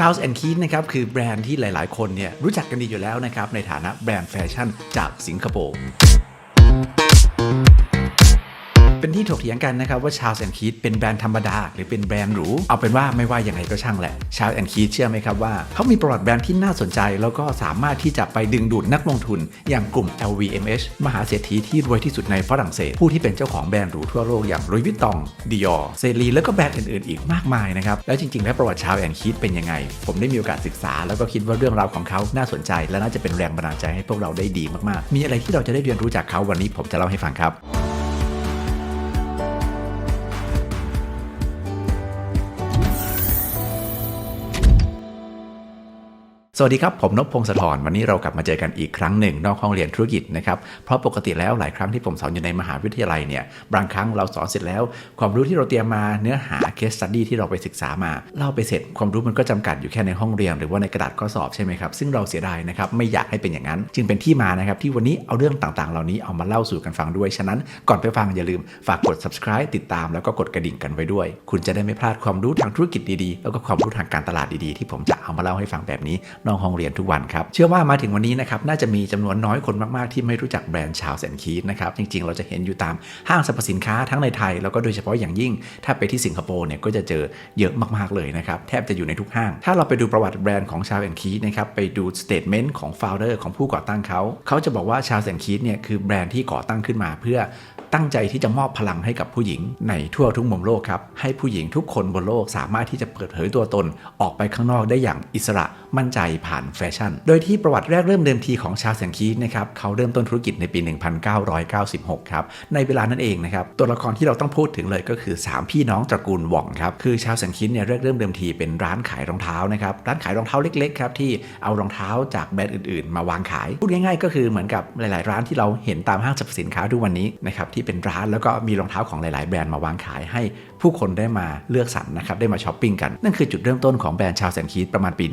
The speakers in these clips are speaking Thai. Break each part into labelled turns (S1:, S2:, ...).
S1: Charles and Keith นะครับคือแบรนด์ที่หลาย ๆ คนเนี่ยรู้จักกันดีอยู่แล้วนะครับในฐานะแบรนด์แฟชั่นจากสิงคโปร์ เป็นที่ถกเถียงกันนะครับว่า Charles and Keith เป็นแบรนด์ธรรมดา หรือเป็นแบรนด์หรูเอาเป็นว่าไม่ว่ายังไงก็ช่างแหละ Charles and Keith เชื่อไหมครับว่าเขามีประวัติแบรนด์ที่น่าสนใจ แล้วก็สามารถที่จะไปดึงดูดนักลงทุน อย่างกลุ่ม LVMH มหาเศรษฐีที่รวยที่สุดในฝรั่งเศสผู้ที่เป็นเจ้าของแบรนด์หรูทั่วโลกอย่าง Louis Vuitton Dior เซรีแล้วก็แบรนด์อื่นๆ อีกมากมายนะครับแล้วจริงๆแล้วประวัติ Charles and Keith เป็นยังไง ผมได้มีโอกาสศึกษา แล้วก็คิดว่าเรื่องราวของเขาน่าสนใจ และน่าจะเป็นแรงบันดาลใจให้พวกเราได้ดีมากๆ มีอะไรที่เราจะได้เรียนรู้จากเขาวันนี้ผมจะเล่าให้ฟังครับ สวัสดีครับ ผมนพพงศธรวันนี้เรากลับมาเจอกันอีกครั้งหนึ่งนอกห้องเรียนธุรกิจนะครับเพราะปกติแล้วหลายครั้งที่ผมสอนอยู่ในมหาวิทยาลัยเนี่ยบางครั้งเราสอนเสร็จแล้ว ความรู้ที่เราเตรียมมาเนื้อหา case study ที่เราไปศึกษามาเล่าไปเสร็จความรู้มันก็จำกัดอยู่แค่ในห้องเรียน หรือว่าในกระดาษข้อสอบใช่ไหมครับซึ่งเราเสียดายนะครับไม่อยากให้เป็นอย่างนั้น จึงเป็นที่มานะครับที่วันนี้เอาเรื่องต่างๆ เหล่านี้เอามาเล่าสู่กันฟังด้วยฉะนั้นก่อนไปฟังอย่าลืมฝากกด subscribe ติดตามแล้วก็กดกระดิ่งกันไว้ด้วย คุณจะได้ไม่พลาดความรู้ทางธุรกิจดีๆ แล้วก็ความรู้ทางการตลาดดีๆ ที่ผมจะเอามาเล่าให้ฟังแบบนี้นอกห้องเรียนทุกวันครับ เชื่อว่ามาถึงวันนี้นะครับน่าจะมีจำนวนน้อยคนมาก ๆ ที่ไม่รู้จักแบรนด์ชาวแสนคีดนะครับ จริง ๆ เราจะเห็นอยู่ตามห้างสรรพสินค้าทั้งในไทย แล้วก็โดยเฉพาะอย่างยิ่ง ถ้าไปที่สิงคโปร์เนี่ยก็จะเจอเยอะมาก ๆ เลยนะครับ แทบจะอยู่ในทุกห้าง ถ้าเราไปดูประวัติแบรนด์ของชาวแอนคีดนะครับไปดูสเตทเมนต์ของ f o u เดอร์ของผู้ก่อตั้งเขาเขาจะบอกว่าชาวแสนคีดเนี่ยคือแบรนด์ที่ก่อตั้งขึ้นมาเพื่อตั้งใจที่จะมอบพลังให้กับผู้หญิงในทั่วทุกมุมโลกครับ ให้ผู้หญิงทุกคนบนโลกสามารถที่จะเปิดเผยตัวตน ออกไปข้างนอกได้อย่างอิสระมั่นใจผ่านแฟชั่น โดยที่ประวัติแรกเริ่มเดิมทีของชาแสงคีนะครับเขาเริ่มต้นธุรกิจในปี 1996 ครับ ในเวลานั้นเองนะครับตัวละครที่เราต้องพูดถึงเลยก็คือ 3 พี่น้องตระกูลหว่องครับคือชาวแสงคีเนี่ยแรกเริ่มเดิมทีเป็นร้านขายรองเท้านะครับร้านขายรองเท้าเล็กๆครับที่เอารองเท้าจากแบรนด์อื่นๆ มาวางขายพูดง่าย ๆ ก็คือเหมือนกับหลาย ๆ ร้านที่เราเห็นตามห้างสรรพสินค้าทุกวันนี้นะครับทเป็นร้าน แล้วก็มีรองเท้าของหลาย ๆ แบรนด์มาวางขายให้ผู้คนได้มาเลือกสรรนะครับได้มาช้อปปิ้งกัน นั่นคือจุดเริ่มต้นของแบรนด์ชาวแสนคีดประมาณปี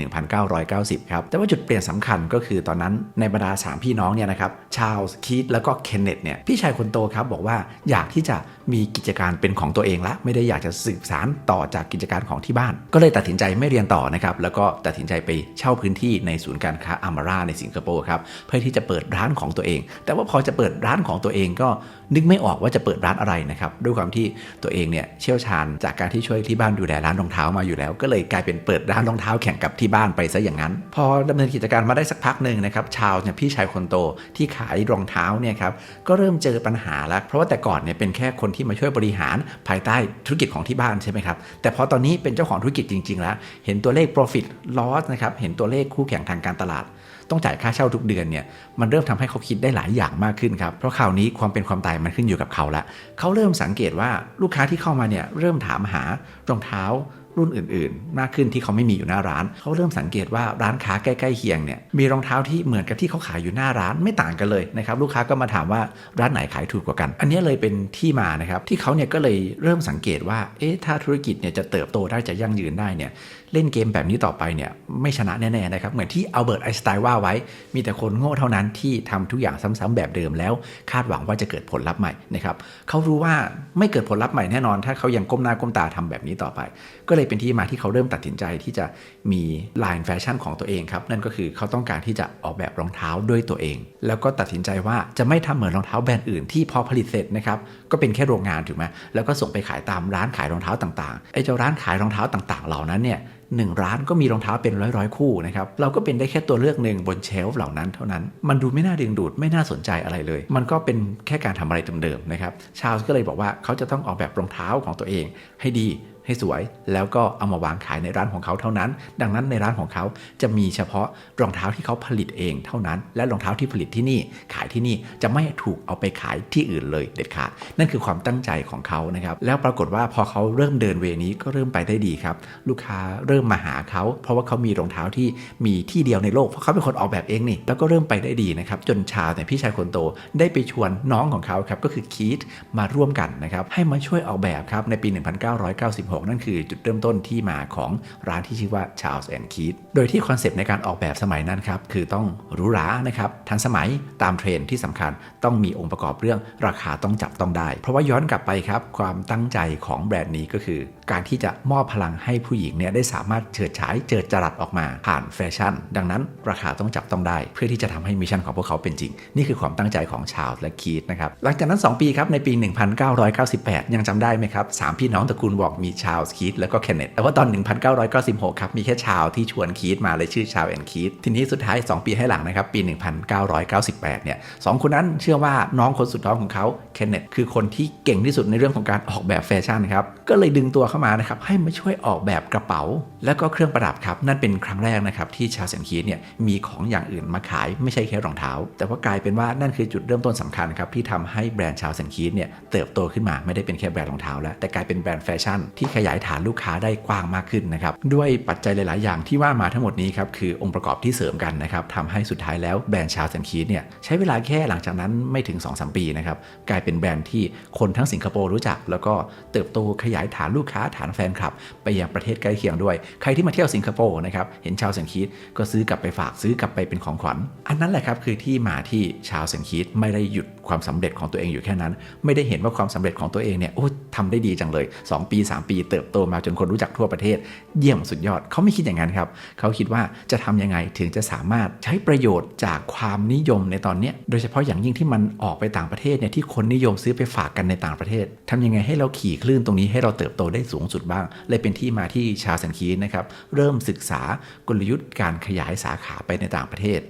S1: 1990 ครับ แต่ว่าจุดเปลี่ยนสำคัญก็คือตอนนั้นในบรรดา 3 พี่น้องเนี่ยนะครับชาวคีดแล้วก็เคนเนตเนี่ยพี่ชายคนโตครับบอกว่าอยากที่จะมีกิจการเป็นของตัวเองละ ไม่ได้อยากจะสืบสารต่อจากกิจการของที่บ้าน ก็เลยตัดสินใจไม่เรียนต่อนะครับแล้วก็ตัดสินใจไปเช่าพื้นที่ในศูนย์การค้าอามาราในสิงคโปร์ครับเพื่อที่จะเปิดร้านของตัวเอง แต่ว่าพอจะเปิดร้านของตัวเองก็นึกไไม่ออกว่าจะเปิดร้านอะไรนะครับด้วยความที่ตัวเองเนี่ยเชี่ยวชาญจากการที่ช่วยที่บ้านดูแลร้านรองเท้ามาอยู่แล้ว ก็เลยกลายเป็นเปิดร้านรองเท้าแข่งกับที่บ้านไปซะอย่างนั้น พอดำเนินกิจการมาได้สักพักหนึ่งนะครับชาวเนี่ยพี่ชายคนโตที่ขายรองเท้าเนี่ยครับก็เริ่มเจอปัญหาแล้ว เพราะว่าแต่ก่อนเนี่ยเป็นแค่คนที่มาช่วยบริหารภายใต้ธุรกิจของที่บ้านใช่ไหมครับแต่พอตอนนี้เป็นเจ้าของธุรกิจจริง ๆ แล้ว เห็นตัวเลข profit loss นะครับเห็นตัวเลขคู่แข่งทางการตลาดต้องจ่ายค่าเช่าทุกเดือนเนี่ยมันเริ่มทำให้เขาคิดได้หลายอย่างมากขึ้นครับเพราะคราวนี้ความเป็นความตายมันขึ้นอยู่กับเขาละเขาเริ่มสังเกตว่าลูกค้าที่เข้ามาเนี่ยเริ่มถามหารองเท้ารุ่นอื่นๆ มากขึ้นที่เขาไม่มีอยู่หน้าร้าน เขาเริ่มสังเกตว่าร้านค้าใกล้ๆเคียงเนี่ยมีรองเท้าที่เหมือนกับที่เขาขายอยู่หน้าร้านไม่ต่างกันเลยนะครับลูกค้าก็มาถามว่าร้านไหนขายถูกกว่ากัน อันนี้เลยเป็นที่มานะครับที่เขาเนี่ยก็เลยเริ่มสังเกตว่าเอ๊ะถ้าธุรกิจเนี่ยจะเติบโตได้จะยั่งยืนได้เนี่ย เล่นเกมแบบนี้ต่อไปเนี่ยไม่ชนะแน่ๆนะครับ เหมือนที่อัลเบิร์ตไอสไตน์ว่าไว้ มีแต่คนโง่เท่านั้นที่ทำทุกอย่างซ้ำๆแบบเดิมแล้ว คาดหวังว่าจะเกิดผลลัพธ์ใหม่นะครับเขารู้ว่าไม่เกิดผลลัพธ์ใหม่แน่นอน ถ้าเขายังก้มหน้าก้มตาทำแบบนี้ต่อไป ก็เลยเป็นที่มาที่เขาเริ่มตัดสินใจที่จะมีไลน์แฟชั่นของตัวเองครับนั่นก็คือเขาต้องการที่จะออกแบบรองเท้าด้วยตัวเอง แล้วก็ตัดสินใจว่าจะไม่ทำเหมือนรองเท้าแบรนด์อื่นที่พอผลิตเสร็จนะครับก็เป็นแค่โรงงานถูกไหมแล้วก็ส่งไปขายตามร้านขายรองเท้าต่างๆไอ้เจ้าร้านขายรองเท้าต่างๆ เหล่านั้นเนี่ย หนึ่งร้านก็มีรองเท้าเป็นร้อยๆคู่นะครับเราก็เป็นได้แค่ตัวเลือกหนึ่งบนเชลฟ์เหล่านั้นเท่านั้น มันดูไม่น่าดึงดูดไม่น่าสนใจอะไรเลย มันก็เป็นแค่การทำอะไรเดิมๆนะครับชาวก็เลยบอกว่าเขาจะต้องออกแบบรองเท้าของตัวเองให้ดี ให้สวย แล้วก็เอามาวางขายในร้านของเขาเท่านั้น ดังนั้นในร้านของเขาจะมีเฉพาะรองเท้าที่เขาผลิตเองเท่านั้น และรองเท้าที่ผลิตที่นี่ขายที่นี่จะไม่ถูกเอาไปขายที่อื่นเลยเด็ดขาดนั่นคือความตั้งใจของเขานะครับแล้วปรากฏว่าพอเขาเริ่มเดินเวนี้ก็เริ่มไปได้ดีครับ ลูกค้าเริ่มมาหาเขา เพราะว่าเขามีรองเท้าที่มีที่เดียวในโลกเพราะเขาเป็นคนออกแบบเองนี่แล้วก็เริ่มไปได้ดีนะครับจนชาวเนี่ยพี่ชายคนโตได้ไปชวนน้องของเขาครับก็คือคีตมาร่วมกันนะครับให้มาช่วยออกแบบครับในปี 1996 1996นั่นคือจุดเริ่มต้นที่มาของร้านที่ชื่อว่า Charles and Keith โดยที่คอนเซปต์ในการออกแบบสมัยนั้นครับ คือต้องหรูหรานะครับทันสมัยตามเทรนที่สำคัญต้องมีองค์ประกอบเรื่องราคาต้องจับต้องได้ เพราะว่าย้อนกลับไปครับ ความตั้งใจของแบรนด์นี้ก็คือ การที่จะมอบพลังให้ผู้หญิงเนี่ยได้สามารถเฉิดฉายเจิดจรัสออกมาผ่านแฟชั่น ดังนั้นราคาต้องจับต้องได้ เพื่อที่จะทำให้มิชชั่นของพวกเขาเป็นจริง นี่คือความตั้งใจของชาลและคีตนะครับหลังจากนั้น 2 ปีครับในปี 1998 ยังจำได้ไหมครับสามพี่น้องตระกูลบอกมีชาลคีตแล้วก็เคนเนตแต่ว่าตอน 1996 ครับมีแค่ชาลที่ชวนคีตมาเลยชื่อชาลแอนคีตทีนี้สุดท้าย 2 ปีให้หลังนะครับปี 1998 เนี่ยสองคนนั้นเชื่อว่าน้องคนสุดท้องของเขาเคนเนตคือคนที่เก่งที่สุดในเรื่องของการออกแบบแฟชั่นครับก็เลยดึงตัวเข้ามานะครับให้มาช่วยออกแบบกระเป๋า แล้วก็เครื่องประดับครับนั่นเป็นครั้งแรกนะครับที่ชาลแอนคีเนี่ยมีของอย่างอื่นมาขายไม่ใช่แค่รองเท้า แต่ว่ากลายเป็นว่านั่นคือจุดเริ่มต้นสำคัญครับที่ทำให้แบรนด์ชาลแอนคีเนี่ยเติบโตขึ้นมาไม่ได้เป็นแค่แบรนด์รองเท้าแล้วแต่กลายเป็นแบรนด์แฟชั่นที่ขยายฐานลูกค้าได้กว้างมากขึ้นนะครับด้วยปัจจัยหลาย ๆ อย่างที่ว่ามาทั้งหมดนี้ครับคือองค์ประกอบที่เสริมกันนะครับทำให้สุดท้ายแล้วแบรนด์ชาลแอนคีเนี่ยใช้เวลาแค่หลังจากนั้นไม่ถึง2-3ปีนะครับกลายเป็นแบรนด์ที่คนทั้งสิงคโปร์รู้จัก แล้วก็เติบโตขยายฐานลูกค้าฐานแฟนคลับ ไปยังประเทศใกล้เคียงด้วย ใครที่มาเที่ยวสิงคโปร์นะครับ เห็นชาวเซนคีดก็ซื้อกลับไปฝากซื้อกลับไปเป็นของขวัญ อันนั้นแหละครับคือที่มาที่ชาวเซนคีดไม่ได้หยุดความสำเร็จของตัวเองอยู่แค่นั้น ไม่ได้เห็นว่าความสำเร็จของตัวเองเนี่ยโอ้ทำได้ดีจังเลย 2 ปี 3 ปีเติบโตมาจนคนรู้จักทั่วประเทศ เยี่ยมสุดยอดเขาไม่คิดอย่างนั้นครับเขาคิดว่าจะทํำยังไงถึงจะสามารถใช้ประโยชน์จากความนิยมในตอนนี้โดยเฉพาะอย่างยิ่งที่มันออกไปต่างประเทศเนี่ยที่คนนิยมซื้อไปฝากกันในต่างประเทศทำยังไงให้เราขี่คลื่นตรงนี้ให้เราเติบโตได้สููงสุดบ้าง เลยเป็นที่มาที่ชาสันคีนะครับ เริ่มศึกษากลยุทธ์การขยายสาขาไปในต่างประเทศ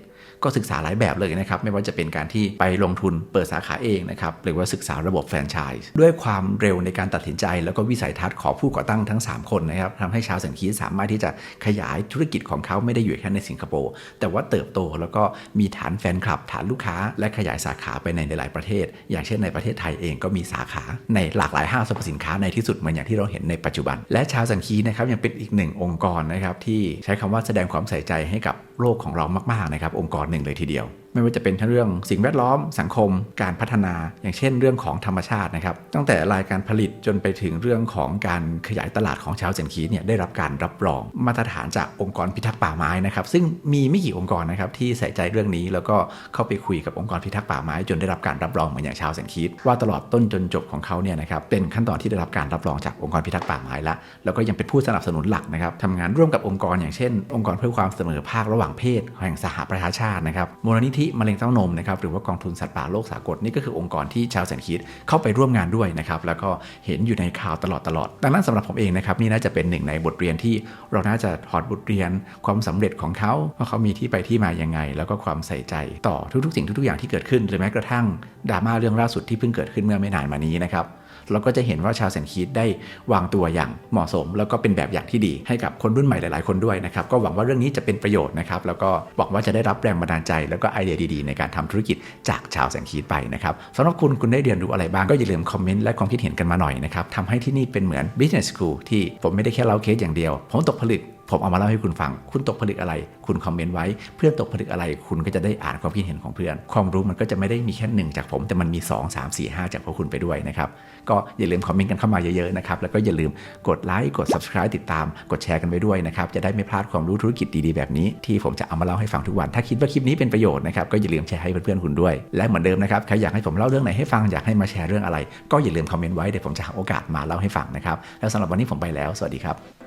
S1: ก็ศึกษาหลายแบบเลยนะครับ ไม่ว่าจะเป็นการที่ไปลงทุนเปิดสาขาเองนะครับหรือว่าศึกษาระบบแฟรนไชส์ด้วยความเร็วในการตัดสินใจ แล้วก็วิสัยทัศน์ของผู้ก่อตั้งทั้ง 3 คนนะครับทำให้ชาวสันคีสามารถที่จะขยายธุรกิจของเขาไม่ได้อยู่แค่ในสิงคโปร์แต่ว่าเติบโตแล้วก็มีฐานแฟนคลับ ฐานลูกค้า และขยายสาขาไปในหลายประเทศ อย่างเช่นในประเทศไทยเองก็มีสาขาในหลากหลายห้างสรรพสินค้าในที่สุดเหมือนอย่างที่เราเห็นในปัจจุบัน และชาวสันคีนะครับยังเป็นอีกหนึ่งองค์กรนะครับที่ใช้คำว่าแสดงความใส่ใจให้กับโลกของเรามากๆนะครับองค์กรหนึ่งเลยทีเดียว ไม่ว่าจะเป็นทั้งเรื่องสิ่งแวดล้อมสังคม การพัฒนา อย่างเช่นเรื่องของธรรมชาตินะครับ ตั้งแต่รายการผลิตจนไปถึงเรื่องของการขยายตลาดของชาวเซนคีเนี่ยได้รับการรับรองมาตรฐานจากองค์กรพิทักษ์ป่าไม้นะครับซึ่งมีไม่กี่องค์กรนะครับที่ใส่ใจเรื่องนี้แล้วก็เข้าไปคุยกับองค์กรพิทักษ์ป่าไม้ จนได้รับการรับรองเหมือนอย่างชาวเซนคีว่าตลอดต้นจนจบของเขาเนี่ยนะครับเป็นขั้นตอนที่ได้รับการรับรองจากองค์กรพิทักษ์ป่าไม้ละแล้วก็ยังเป็นผู้สนับสนุนหลักนะครับทำงานร่วมกับองค์กรอย่างเช่น องค์กรเพื่อความเสมอภาคระหว่างเพศ แห่งสหประชาชาตินะครับมูลนิธิมะเร็งเต้านมนะครับหรือว่ากองทุนสัตว์ป่าโลกสากลนี่ก็คือองค์กรที่ชาวแสนคิดเข้าไปร่วมงานด้วยนะครับแล้วก็เห็นอยู่ในข่าวตลอดตลอดดังนั้นสำหรับผมเองนะครับนี่น่าจะเป็นหนึ่งในบทเรียนที่เราน่าจะถอดบทเรียนความสำเร็จของเขาว่าเขามีที่ไปที่มายังไง แล้วก็ความใส่ใจต่อทุกๆ สิ่งทุกๆอย่างที่เกิดขึ้นหรือแม้กระทั่งดราม่าเรื่องล่าสุดที่เพิ่งเกิดขึ้นเมื่อไม่นานมานี้นะครับ เราก็จะเห็นว่าชาวแสนคีดได้วางตัวอย่างเหมาะสม แล้วก็เป็นแบบอย่างที่ดีให้กับคนรุ่นใหม่หลาย ๆ คนด้วยนะครับก็หวังว่าเรื่องนี้จะเป็นประโยชน์นะครับแล้วก็หวังว่าจะได้รับแรงบันดาลใจ แล้วก็ไอเดียดี ๆ ในการทำธุรกิจจากชาวแสนคีดไปนะครับสำหรับคุณคุณได้เรียนรู้อะไรบ้างก็อย่าลืมคอมเมนต์และความคิดเห็นกันมาหน่อยนะครับทำให้ที่นี่เป็นเหมือน business school ที่ผมไม่ได้แค่เล่าเคสอย่างเดียว ผมตกผลึก ผมเอามาเล่าให้คุณฟัง คุณตกผลึกอะไร คุณคอมเมนต์ไว้ เพื่อนตกผลึกอะไร คุณก็จะได้อ่านความคิดเห็นของเพื่อน ความรู้มันก็จะไม่ได้มีแค่หนึ่งจากผม แต่มันมี 2 3 4 5 จากพวกคุณไปด้วยนะครับ ก็อย่าลืมคอมเมนต์กันเข้ามาเยอะๆนะครับ แล้วก็อย่าลืมกดไลค์ กด subscribe ติดตาม กดแชร์กันไปด้วยนะครับ จะได้ไม่พลาดความรู้ธุรกิจดีๆแบบนี้ ที่ผมจะเอามาเล่าให้ฟังทุกวัน ถ้าคิดว่าคลิปนี้เป็นประโยชน์นะครับก็อย่าลืมแชร์ให้เพื่อนๆคุณด้วย และเหมือนเดิมนะครับ ใครอยากให้ผมเล่าเรื่องไหนให้ฟัง อยากให้มาแชร์เรื่องอะไร ก็อย่าลืมคอมเมนต์ไว้ เดี๋ยวผมจะหาโอกาสมาเล่าให้ฟังนะครับ แล้วสำหรับวันนี้ผมไปแล้ว สวัสดีครับ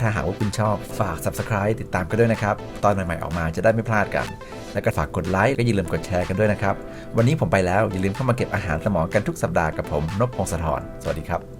S1: ถ้าหากว่าคุณชอบฝาก subscribe ติดตามกันด้วยนะครับ ตอนใหม่ๆออกมาจะได้ไม่พลาดกัน และก็ฝากกดไลค์ก็อย่าลืมกดแชร์กันด้วยนะครับ วันนี้ผมไปแล้วอย่าลืมเข้ามาเก็บอาหารสมองกันทุกสัปดาห์กับผมนพพงศธรสวัสดีครับ